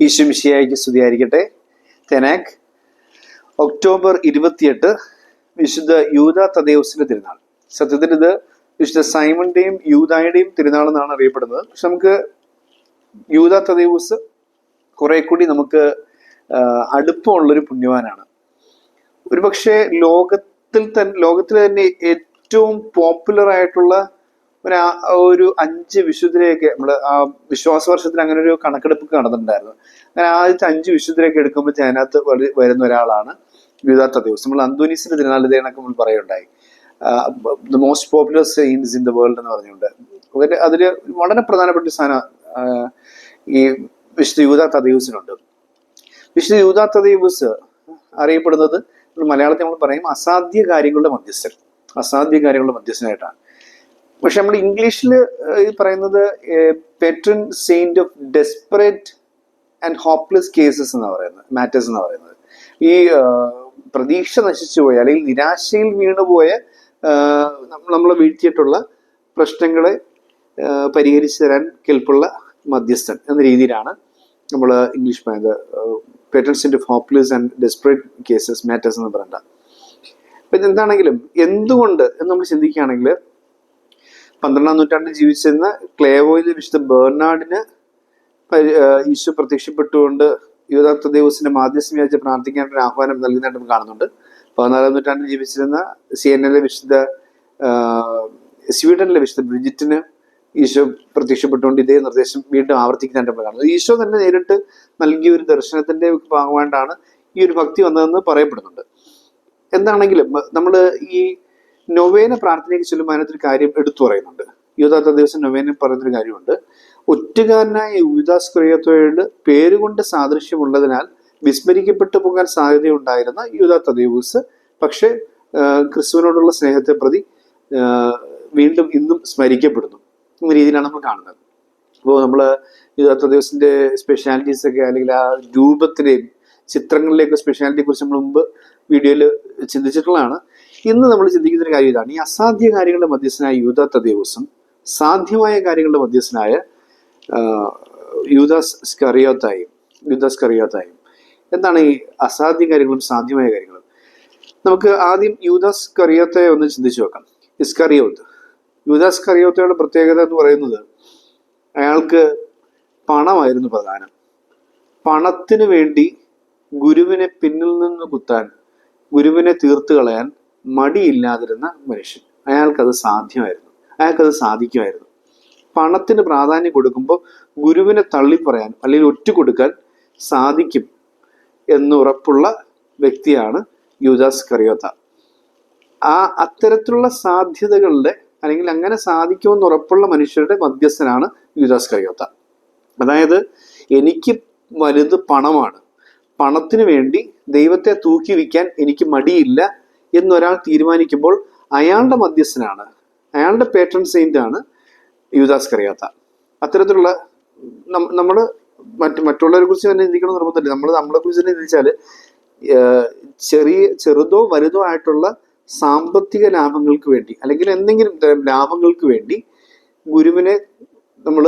ഈശ്വമിഷിയായിക്ക് സ്തുതിയായിരിക്കട്ടെ. തെനാക് ഒക്ടോബർ ഇരുപത്തിയെട്ട് വിശുദ്ധ യൂത തദേവസിന്റെ തിരുനാൾ. സത്യത്തിൽ ഇത് വിശുദ്ധ സൈമന്റെയും യൂതായുടെയും തിരുനാൾ എന്നാണ് അറിയപ്പെടുന്നത്. പക്ഷെ നമുക്ക് യൂത തദേവസ് കുറെ കൂടി നമുക്ക് അടുപ്പമുള്ളൊരു പുണ്യവാനാണ്. ഒരുപക്ഷെ ലോകത്തിൽ തന്നെ ലോകത്തിലെ തന്നെ ഏറ്റവും പോപ്പുലർ ആയിട്ടുള്ള ആ- ഒരു അഞ്ച് വിശുദ്ധരെയൊക്കെ നമ്മൾ ആ വിശ്വാസ വർഷത്തിൽ അങ്ങനെ ഒരു കണക്കെടുപ്പ് നടന്നിട്ടുണ്ടായിരുന്നു. അങ്ങനെ ആദ്യത്തെ അഞ്ച് വിശുദ്ധരെയൊക്കെ എടുക്കുമ്പോൾ അതിനകത്ത് വരു- വരുന്ന ഒരാളാണ് യുദാർത്ഥ ദിവസം. നമ്മൾ അന്തോനീസിന്റെ തിരുനാൾ ഇതേണൊക്കെ നമ്മൾ പറയുണ്ടായി the most popular saints in the world എന്ന് പറഞ്ഞുകൊണ്ട്. അതിൽ അതിൽ വളരെ പ്രധാനപ്പെട്ട സാധനം ഈ വിശുദ്ധ യൂദാത്ത ദിവസിനുണ്ട്. വിശുദ്ധ യൂദാത്ത ദിവസ് അറിയപ്പെടുന്നത് മലയാളത്തിൽ നമ്മൾ പറയും അസാധ്യ കാര്യങ്ങളുടെ മധ്യസ്ഥൻ. അസാധ്യ കാര്യങ്ങളുടെ മധ്യസ്ഥനായിട്ടാണ്. പക്ഷെ നമ്മൾ ഇംഗ്ലീഷിൽ പറയുന്നത് patron saint of desperate and hopeless cases എന്ന് പറയുന്നത് മാറ്റേഴ്സ് എന്ന് പറയുന്നത്. ഈ പ്രതീക്ഷ നശിച്ചു പോയ അല്ലെങ്കിൽ നിരാശയിൽ വീണുപോയ നമ്മൾ വീഴ്ത്തിയിട്ടുള്ള പ്രശ്നങ്ങളെ പരിഹരിച്ചു തരാൻ കെൽപ്പുള്ള മധ്യസ്ഥൻ എന്ന രീതിയിലാണ് നമ്മൾ English saint of hopeless and desperate cases matters എന്ന് പറയണ്ട അപ്പം ഇതെന്താണെങ്കിലും എന്തുകൊണ്ട് എന്ന് നമ്മൾ ചിന്തിക്കുകയാണെങ്കിൽ പന്ത്രണ്ടാം നൂറ്റാണ്ടിൽ ജീവിച്ചിരുന്ന ക്ലേവോയിലെ വിശുദ്ധ ബേർണാഡിന് പരി- ഈശോ പ്രത്യക്ഷപ്പെട്ടുകൊണ്ട് യുവതാർത്ഥ ദേവസിന്റെ മാധ്യസ്ഥം വിചാരിച്ച് പ്രാർത്ഥിക്കാൻ ഒരു ആഹ്വാനം നൽകുന്നതായിട്ട് നമ്മൾ കാണുന്നുണ്ട്. പതിനാലാം നൂറ്റാണ്ടിൽ ജീവിച്ചിരുന്ന സി എൻ എല്ലെ വിശുദ്ധ സ്വീഡനിലെ വിശുദ്ധ ബ്രിജിറ്റിന് ഈശോ പ്രത്യക്ഷപ്പെട്ടുകൊണ്ട് ഇതേ നിർദ്ദേശം വീണ്ടും ആവർത്തിക്കുന്നതായിട്ട് നമ്മൾ കാണുന്നത് ഈശോ തന്നെ നേരിട്ട് നൽകിയ ഒരു ദർശനത്തിന്റെ ഭാഗമായിട്ടാണ് ഈ ഒരു ഭക്തി വന്നതെന്ന് പറയപ്പെടുന്നുണ്ട്. എന്താണെങ്കിലും നമ്മൾ ഈ നൊവേന പ്രാർത്ഥനയ്ക്ക് ചെല്ലുമ്പോൾ അതിനകത്തൊരു കാര്യം എടുത്തു പറയുന്നുണ്ട്. യൂതാത്ത ദിവസം നൊവേന പറയുന്നൊരു കാര്യമുണ്ട്. ഒറ്റുകാരനായ യൂദാസ് ക്രിയത്തോയോട് പേരുകൊണ്ട് സാദൃശ്യമുള്ളതിനാൽ വിസ്മരിക്കപ്പെട്ടു പോകാൻ സാധ്യതയുണ്ടായിരുന്ന യൂതാത്ത ദിവസ് പക്ഷേ ക്രിസ്തുവിനോടുള്ള സ്നേഹത്തെ പ്രതി വീണ്ടും ഇന്നും സ്മരിക്കപ്പെടുന്നു. എന്ന രീതിയിലാണ് നമ്മൾ കാണുന്നത്. അപ്പോൾ നമ്മൾ യുദ്ധ ദിവസത്തിന്റെ സ്പെഷ്യാലിറ്റീസ് ഒക്കെ അല്ലെങ്കിൽ ആ രൂപത്തിലെയും ചിത്രങ്ങളിലെയൊക്കെ സ്പെഷ്യാലിറ്റിയെ കുറിച്ച് നമ്മൾ മുമ്പ് വീഡിയോയിൽ ചിന്തിച്ചിട്ടുള്ളതാണ്. ഇന്ന് നമ്മൾ ചിന്തിക്കുന്ന ഒരു കാര്യം ഇതാണ് ഈ അസാധ്യ കാര്യങ്ങളുടെ മധ്യസ്ഥനായ യൂദാത്ത ദിവസം സാധ്യമായ കാര്യങ്ങളുടെ മധ്യസ്ഥനായ യൂദാസ് സ്കറിയോത്തായും യൂദാസ് കറിയോത്തായും എന്താണ് ഈ അസാധ്യ കാര്യങ്ങളും സാധ്യമായ കാര്യങ്ങളും? നമുക്ക് ആദ്യം യൂദാസ് കറിയോത്തയെ ഒന്ന് ചിന്തിച്ചു നോക്കാം. ഇസ്കറിയോത്ത്. യൂദാസ് കറിയോത്തയുടെ പ്രത്യേകത എന്ന് പറയുന്നത് അയാൾക്ക് പണമായിരുന്നു പ്രധാനം. പണത്തിന് വേണ്ടി ഗുരുവിനെ പിന്നിൽ നിന്ന് കുത്താൻ ഗുരുവിനെ തീർത്തു കളയാൻ മടിയില്ലാതിരുന്ന മനുഷ്യൻ. അയാൾക്കത് സാധ്യമായിരുന്നു. അയാൾക്കത് സാധിക്കുമായിരുന്നു. പണത്തിന് പ്രാധാന്യം കൊടുക്കുമ്പോൾ ഗുരുവിനെ തള്ളിപ്പറയാൻ അല്ലെങ്കിൽ ഒറ്റ കൊടുക്കാൻ സാധിക്കും എന്നുറപ്പുള്ള വ്യക്തിയാണ് യൂദാസ് കറിയോത്ത. ആ അത്തരത്തിലുള്ള സാധ്യതകളുടെ അല്ലെങ്കിൽ അങ്ങനെ സാധിക്കുമെന്ന് ഉറപ്പുള്ള മനുഷ്യരുടെ മധ്യസ്ഥനാണ് യുദാസ് കറിയോത്ത. അതായത് എനിക്ക് വലുത് പണമാണ്. പണത്തിന് വേണ്ടി ദൈവത്തെ തൂക്കി വയ്ക്കാൻ എനിക്ക് മടിയില്ല. എന്നൊരാൾ തീരുമാനിക്കുമ്പോൾ അയാളുടെ മധ്യസ്ഥനാണ്. അയാളുടെ പേട്രൺ സെയിന്റ് ആണ് യുദാസ് കറിയാത്ത. അത്തരത്തിലുള്ള നമ്മൾ മറ്റ് മറ്റുള്ളവരെ കുറിച്ച് തന്നെ ചിന്തിക്കണം നിർബന്ധമില്ല. നമ്മൾ നമ്മളെ കുറിച്ച് തന്നെ ചിന്തിച്ചാൽ ചെറിയ ചെറുതോ വലുതോ ആയിട്ടുള്ള സാമ്പത്തിക ലാഭങ്ങൾക്ക് വേണ്ടി അല്ലെങ്കിൽ എന്തെങ്കിലും തരം ലാഭങ്ങൾക്ക് വേണ്ടി ഗുരുവിനെ നമ്മൾ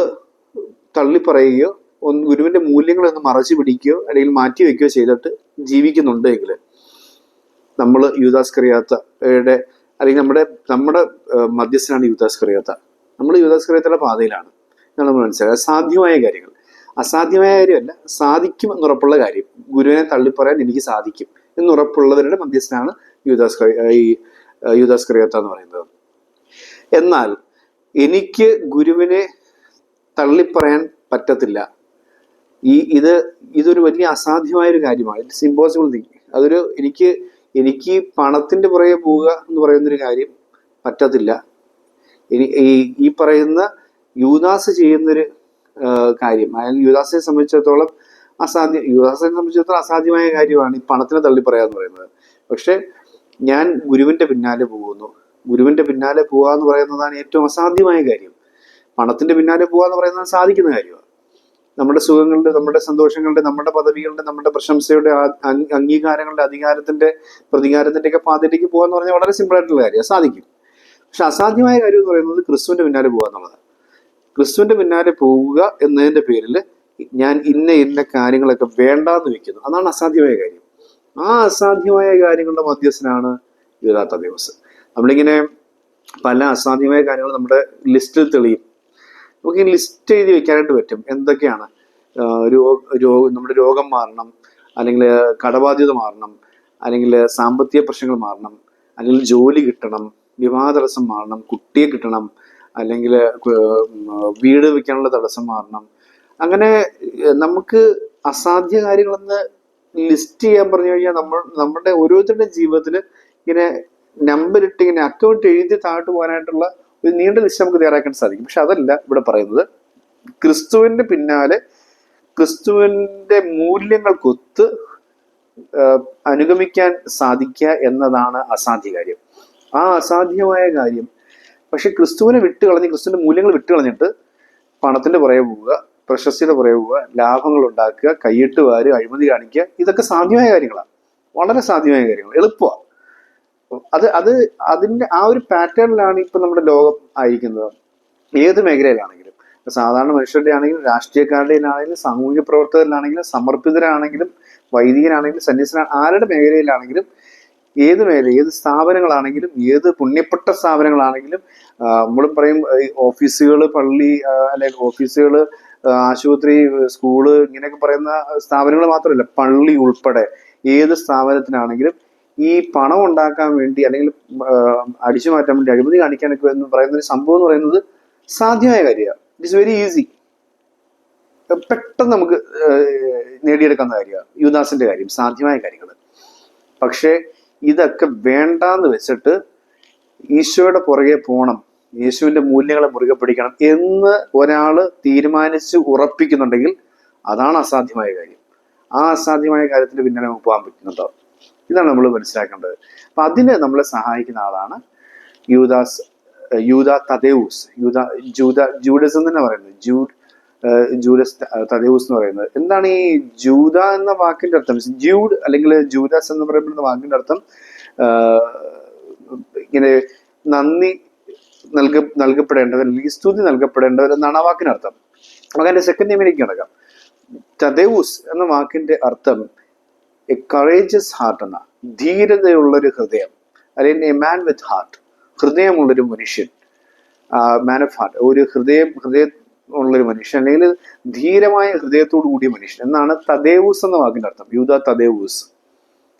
തള്ളിപ്പറയുകയോ ഒന്ന് ഗുരുവിന്റെ മൂല്യങ്ങളൊന്ന് മറച്ചു പിടിക്കുകയോ അല്ലെങ്കിൽ മാറ്റി വയ്ക്കുകയോ ചെയ്തിട്ട് ജീവിക്കുന്നുണ്ടെങ്കിൽ നമ്മൾ യൂദാസ് കറിയാത്തയുടെ അല്ലെങ്കിൽ നമ്മുടെ നമ്മുടെ മധ്യസ്ഥനാണ് യൂദാസ് കറിയാത്ത. നമ്മൾ യൂദാസ് കറിയാത്തയുടെ പാതയിലാണ്. നമ്മൾ മനസ്സിലാക്കുക. സാധ്യമായ കാര്യങ്ങൾ. അസാധ്യമായ കാര്യമല്ല സാധിക്കും എന്നുറപ്പുള്ള കാര്യം. ഗുരുവിനെ തള്ളിപ്പറയാൻ എനിക്ക് സാധിക്കും എന്നുറപ്പുള്ളവരുടെ മധ്യസ്ഥനാണ് യൂദാസ് ഈ യൂദാസ് കറിയാത്ത എന്ന് പറയുന്നത്. എന്നാൽ എനിക്ക് ഗുരുവിനെ തള്ളിപ്പറയാൻ പറ്റത്തില്ല. ഈ ഇത് ഇതൊരു വലിയ അസാധ്യമായ ഒരു കാര്യമാണ്. ഇറ്റ്സ് ഇമ്പോസിബിൾ തിങ് അതൊരു എനിക്ക് എനിക്ക് പണത്തിന്റെ പുറകെ പോവുക എന്ന് പറയുന്നൊരു കാര്യം പറ്റത്തില്ല. ഇനി ഈ പറയുന്ന യൂദാസ് ചെയ്യുന്നൊരു കാര്യം അയാൾ യൂദാസിനെ സംബന്ധിച്ചിടത്തോളം അസാധ്യ യൂദാസിനെ സംബന്ധിച്ചിടത്തോളം അസാധ്യമായ കാര്യമാണ് ഈ പണത്തിനെ തള്ളി പറയാന്ന് പറയുന്നത്. പക്ഷെ ഞാൻ ഗുരുവിന്റെ പിന്നാലെ പോകുന്നു. ഗുരുവിന്റെ പിന്നാലെ പോവുക എന്ന് പറയുന്നതാണ് ഏറ്റവും അസാധ്യമായ കാര്യം. പണത്തിന്റെ പിന്നാലെ പോവുക എന്ന് പറയുന്നത് സാധിക്കുന്ന കാര്യമാണ്. നമ്മുടെ സുഖങ്ങളുടെ നമ്മുടെ സന്തോഷങ്ങളുടെ നമ്മുടെ പദവികളുടെ നമ്മുടെ പ്രശംസയുടെ അംഗീകാരങ്ങളുടെ അധികാരത്തിന്റെ പ്രതികാരത്തിന്റെ ഒക്കെ പാതയിലേക്ക് പോകുക എന്ന് പറഞ്ഞാൽ വളരെ സിമ്പിൾ ആയിട്ടുള്ള കാര്യം സാധിക്കും പക്ഷെ അസാധ്യമായ കാര്യം എന്ന് പറയുന്നത് ക്രിസ്തുവിന്റെ പിന്നാലെ പോകുക എന്നുള്ളതാണ് ക്രിസ്തുവിന്റെ പിന്നാലെ പോവുക എന്നതിന്റെ പേരിൽ ഞാൻ ഇന്ന ഇന്ന കാര്യങ്ങളൊക്കെ വേണ്ടാന്ന് വെക്കുന്നു. അതാണ് അസാധ്യമായ കാര്യം. ആ അസാധ്യമായ കാര്യങ്ങളുടെ മധ്യസ്ഥനാണ് യുവതാത്ത ദിവസം. നമ്മളിങ്ങനെ പല അസാധ്യമായ കാര്യങ്ങൾ നമ്മുടെ ലിസ്റ്റിൽ തെളിയും. നമുക്ക് ലിസ്റ്റ് എഴുതി വെക്കാനായിട്ട് പറ്റും. എന്തൊക്കെയാണ്? രോഗം നമ്മുടെ രോഗം മാറണം അല്ലെങ്കിൽ കടബാധ്യത മാറണം അല്ലെങ്കിൽ സാമ്പത്തിക പ്രശ്നങ്ങൾ മാറണം അല്ലെങ്കിൽ ജോലി കിട്ടണം വിവാഹ തടസ്സം മാറണം കുട്ടിയെ കിട്ടണം അല്ലെങ്കിൽ വീട് വെക്കാനുള്ള തടസ്സം മാറണം. അങ്ങനെ നമുക്ക് അസാധ്യ കാര്യങ്ങളെന്ന് ലിസ്റ്റ് ചെയ്യാൻ പറഞ്ഞു കഴിഞ്ഞാൽ നമ്മൾ നമ്മുടെ ഓരോരുത്തരുടെ ജീവിതത്തിൽ ഇങ്ങനെ നമ്പർ ഇട്ട് ഇങ്ങനെ അക്കൗണ്ട് എഴുതി താഴോട്ട് പോകാനായിട്ടുള്ള ഒരു നീണ്ട ലിസ്റ്റ് നമുക്ക് തയ്യാറാക്കാൻ സാധിക്കും. പക്ഷെ അതല്ല ഇവിടെ പറയുന്നത്. ക്രിസ്തുവിന്റെ പിന്നാലെ ക്രിസ്തുവിന്റെ മൂല്യങ്ങൾക്കൊത്ത് അനുഗമിക്കാൻ സാധിക്കുക എന്നതാണ് അസാധ്യ കാര്യം. ആ അസാധ്യമായ കാര്യം. പക്ഷെ ക്രിസ്തുവിനെ വിട്ട് കളഞ്ഞ് ക്രിസ്തുവിന്റെ മൂല്യങ്ങൾ വിട്ട് കളഞ്ഞിട്ട് പണത്തിന്റെ പുറകെ പോവുക പ്രശസ്തിയുടെ പുറകെ പോവുക ലാഭങ്ങൾ ഉണ്ടാക്കുക കൈയിട്ട് വാരുക അഴിമതി കാണിക്കുക ഇതൊക്കെ സാധ്യമായ കാര്യങ്ങളാണ്. വളരെ സാധ്യമായ കാര്യങ്ങൾ എളുപ്പമാണ്. അത് അത് അതിന്റെ ആ ഒരു പാറ്റേണിലാണ് ഇപ്പൊ നമ്മുടെ ലോകം ആയിരിക്കുന്നത്. ഏത് മേഖലയിലാണെങ്കിലും. സാധാരണ മനുഷ്യരുടെ ആണെങ്കിലും രാഷ്ട്രീയക്കാരുടെ ആണെങ്കിലും സാമൂഹിക പ്രവർത്തകരിലാണെങ്കിലും സമർപ്പിതരാണെങ്കിലും വൈദികനാണെങ്കിലും സന്യസനാണ് ആരുടെ മേഖലയിലാണെങ്കിലും ഏത് മേഖല ഏത് സ്ഥാപനങ്ങളാണെങ്കിലും ഏത് പുണ്യപ്പെട്ട സ്ഥാപനങ്ങളാണെങ്കിലും നമ്മളും പറയും ഓഫീസുകൾ പള്ളി അല്ലെങ്കിൽ ഓഫീസുകൾ ആശുപത്രി സ്കൂൾ ഇങ്ങനെയൊക്കെ പറയുന്ന സ്ഥാപനങ്ങൾ മാത്രമല്ല പള്ളി ഉൾപ്പെടെ ഏത് സ്ഥാപനത്തിനാണെങ്കിലും ഈ പണം ഉണ്ടാക്കാൻ വേണ്ടി അല്ലെങ്കിൽ അടിച്ചു മാറ്റാൻ വേണ്ടി അഴിമതി കാണിക്കാനൊക്കെ എന്ന് പറയുന്ന ഒരു സംഭവം എന്ന് പറയുന്നത് സാധ്യമായ കാര്യമാണ്. ഇറ്റ് ഇസ് വെരി ഈസി പെട്ടെന്ന് നമുക്ക് നേടിയെടുക്കുന്ന കാര്യമാണ്. യുവദാസിന്റെ കാര്യം സാധ്യമായ കാര്യങ്ങൾ. പക്ഷേ ഇതൊക്കെ വേണ്ടാന്ന് വെച്ചിട്ട് ഈശോയുടെ പുറകെ പോകണം യേശുവിന്റെ മൂല്യങ്ങളെ മുറുകെ പിടിക്കണം എന്ന് ഒരാൾ തീരുമാനിച്ച് ഉറപ്പിക്കുന്നുണ്ടെങ്കിൽ അതാണ് അസാധ്യമായ കാര്യം. ആ അസാധ്യമായ കാര്യത്തിന് പിന്നാലെ നമുക്ക് പോകാൻ പറ്റുന്നുണ്ടോ? ഇതാണ് നമ്മൾ മനസ്സിലാക്കേണ്ടത്. അപ്പൊ അതിന് നമ്മളെ സഹായിക്കുന്ന ആളാണ് യൂദാസ് യൂദ തദേവൂസ്. യൂദ ജൂത ജൂഡസ് എന്ന് തന്നെ പറയുന്നത്. ജൂഡ് ജൂഡസ് തദേവൂസ് എന്ന് പറയുന്നത്. എന്താണ് ഈ ജൂത എന്ന വാക്കിന്റെ അർത്ഥം? ജൂഡ് അല്ലെങ്കിൽ ജൂദാസ് എന്ന് പറയുന്ന വാക്കിന്റെ അർത്ഥം ഇങ്ങനെ നന്ദി നൽക നൽകപ്പെടേണ്ടവർ അല്ലെങ്കിൽ സ്തുതി നൽകപ്പെടേണ്ടവർ എന്നാണ് ആ വാക്കിനർത്ഥം നമുക്ക് അതിന്റെ സെക്കൻഡ് നെയിമിലേക്ക് കിടക്കാം. തദേവൂസ് എന്ന വാക്കിന്റെ അർത്ഥം എ കറേജസ് ഹാർട്ട് എന്ന ധീരതയുള്ളൊരു ഹൃദയം. അല്ലെങ്കിൽ എ മാൻ വിത്ത് ഹാർട്ട് ഹൃദയമുള്ളൊരു മനുഷ്യൻ. മാൻ ഓഫ് ഹാർട്ട് ഒരു ഹൃദയം ഹൃദയം ഉള്ളൊരു മനുഷ്യൻ. അല്ലെങ്കിൽ ധീരമായ ഹൃദയത്തോടു കൂടിയ മനുഷ്യൻ. എന്നാണ് തദേവൂസ് എന്ന വാക്കിന്റെ അർത്ഥം. യൂത തദേവൂസ്.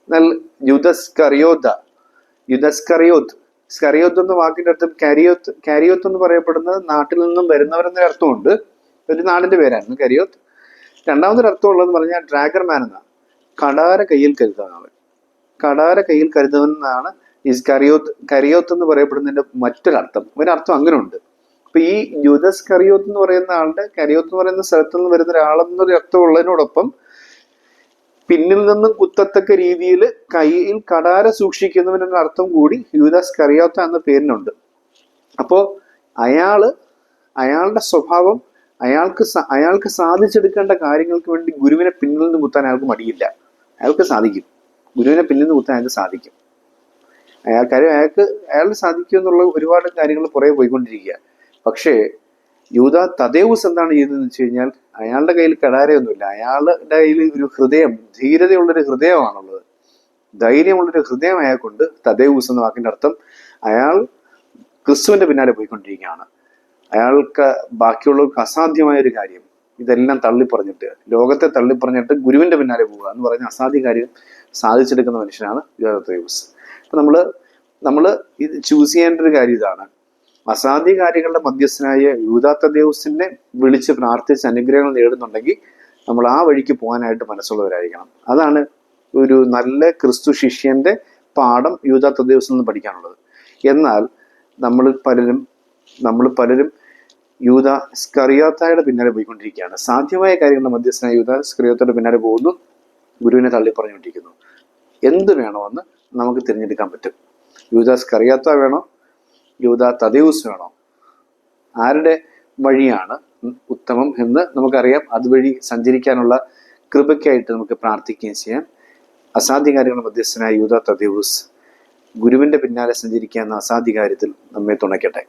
എന്നാൽ യുദ്ധസ്കറിയോദ യുദ്ധസ്കറിയോത്ത് സ്കറിയോത്ത് എന്ന വാക്കിന്റെ അർത്ഥം കാരിയോത്ത്. കാരിയോത്ത് എന്ന് പറയപ്പെടുന്നത് നാട്ടിൽ നിന്നും വരുന്നവരെന്നൊരു അർത്ഥമുണ്ട് ഒരു നാടിന്റെ പേരായിരുന്നു കരിയോത്ത്. രണ്ടാമതൊരു അർത്ഥം ഉള്ളതെന്ന് പറഞ്ഞാൽ ഡ്രാഗർ മാൻ എന്നാണ്. കടാര കയ്യിൽ കരുതാവൻ കടാര കയ്യിൽ കരുതവൻ എന്നാണ് ഈ കരിയോത്ത് കരിയോത്ത് എന്ന് പറയപ്പെടുന്നതിന്റെ മറ്റൊരർത്ഥം. ഒരർത്ഥം അങ്ങനെ ഉണ്ട് അപ്പൊ ഈ യുദസ് കറിയോത്ത് എന്ന് പറയുന്ന ആളുടെ കരിയോത്ത് എന്ന് പറയുന്ന സ്ഥലത്ത് നിന്ന് വരുന്ന ഒരാളെന്നൊരു അർത്ഥം ഉള്ളതിനോടൊപ്പം പിന്നിൽ നിന്നും കുത്തത്തക്ക രീതിയിൽ കയ്യിൽ കടാര സൂക്ഷിക്കുന്നവനെന്ന അർത്ഥം കൂടി യൂദാസ് കറിയാത്ത എന്ന പേരിനുണ്ട്. അപ്പോ അയാൾ അയാളുടെ സ്വഭാവം അയാൾക്ക് അയാൾക്ക് സാധിച്ചെടുക്കേണ്ട കാര്യങ്ങൾക്ക് വേണ്ടി ഗുരുവിനെ പിന്നിൽ നിന്ന് കുത്താൻ അയാൾക്ക് മടിയില്ല. അയാൾക്ക് സാധിക്കും. ഗുരുവിനെ പിന്നിൽ നിന്ന് കുത്താൻ അയാൾക്ക് സാധിക്കും. കാര്യം അയാൾക്ക് അയാൾ സാധിക്കും എന്നുള്ള ഒരുപാട് കാര്യങ്ങൾ പുറകെ പോയിക്കൊണ്ടിരിക്കുക. പക്ഷേ യൂത തദേവൂസ് എന്താണ് ചെയ്തതെന്ന് വെച്ച് കഴിഞ്ഞാൽ അയാളുടെ കയ്യിൽ കടാരയൊന്നുമില്ല. അയാളുടെ കയ്യിൽ ഒരു ഹൃദയം ധീരതയുള്ളൊരു ഹൃദയമാണുള്ളത്. ധൈര്യമുള്ളൊരു ഹൃദയം അയാൾക്കുണ്ട്. തദേവൂസ് എന്ന വാക്കിന്റെ അർത്ഥം അയാൾ ക്രിസ്തുവിന്റെ പിന്നാലെ പോയിക്കൊണ്ടിരിക്കുകയാണ്. അയാൾക്ക് ബാക്കിയുള്ളവർക്ക് അസാധ്യമായ ഒരു കാര്യം ഇതെല്ലാം തള്ളിപ്പറഞ്ഞിട്ട് ലോകത്തെ തള്ളിപ്പറഞ്ഞിട്ട് ഗുരുവിന്റെ പിന്നാലെ പോവുക എന്ന് പറയുന്ന അസാധ്യ കാര്യം സാധിച്ചെടുക്കുന്ന മനുഷ്യനാണ് ദേവസ് അപ്പൊ നമ്മൾ നമ്മൾ ഇത് ചൂസ് ചെയ്യേണ്ട ഒരു കാര്യം ഇതാണ്. അസാധ്യ കാര്യങ്ങളുടെ മധ്യസ്ഥനായ യൂതാത്ത ദേവസിനെ വിളിച്ച് പ്രാർത്ഥിച്ച് അനുഗ്രഹങ്ങൾ നേടുന്നുണ്ടെങ്കിൽ നമ്മൾ ആ വഴിക്ക് പോകാനായിട്ട് മനസ്സുള്ളവരായിരിക്കണം. അതാണ് ഒരു നല്ല ക്രിസ്തു ശിഷ്യന്റെ പാഠം യൂതാത്ത ദേവസിൽ നിന്ന് പഠിക്കാനുള്ളത്. എന്നാൽ നമ്മൾ പലരും നമ്മൾ പലരും യൂത സ്കറിയോത്തായുടെ പിന്നാലെ പോയിക്കൊണ്ടിരിക്കുകയാണ്. സാധ്യമായ കാര്യങ്ങളുടെ മധ്യസ്ഥനായ യൂത സ്കറിയോത്തയുടെ പിന്നാലെ പോകുന്നു. ഗുരുവിനെ തള്ളി പറഞ്ഞുകൊണ്ടിരിക്കുന്നു. എന്ത് വേണമെന്ന് നമുക്ക് തിരഞ്ഞെടുക്കാൻ പറ്റും. യൂത സ്കറിയാത്ത വേണോ? യൂത തദേവൂസ് വേണോ? ആരുടെ വഴിയാണ് ഉത്തമം എന്ന് നമുക്കറിയാം. അതുവഴി സഞ്ചരിക്കാനുള്ള കൃപയ്ക്കായിട്ട് നമുക്ക് പ്രാർത്ഥിക്കുകയും ചെയ്യാം. അസാധ്യ കാര്യങ്ങളുടെ മധ്യസ്ഥനായ യൂത തദേവൂസ് ഗുരുവിന്റെ പിന്നാലെ സഞ്ചരിക്കുക എന്ന അസാധ്യ കാര്യത്തിൽ നമ്മെ തുണയ്ക്കട്ടെ.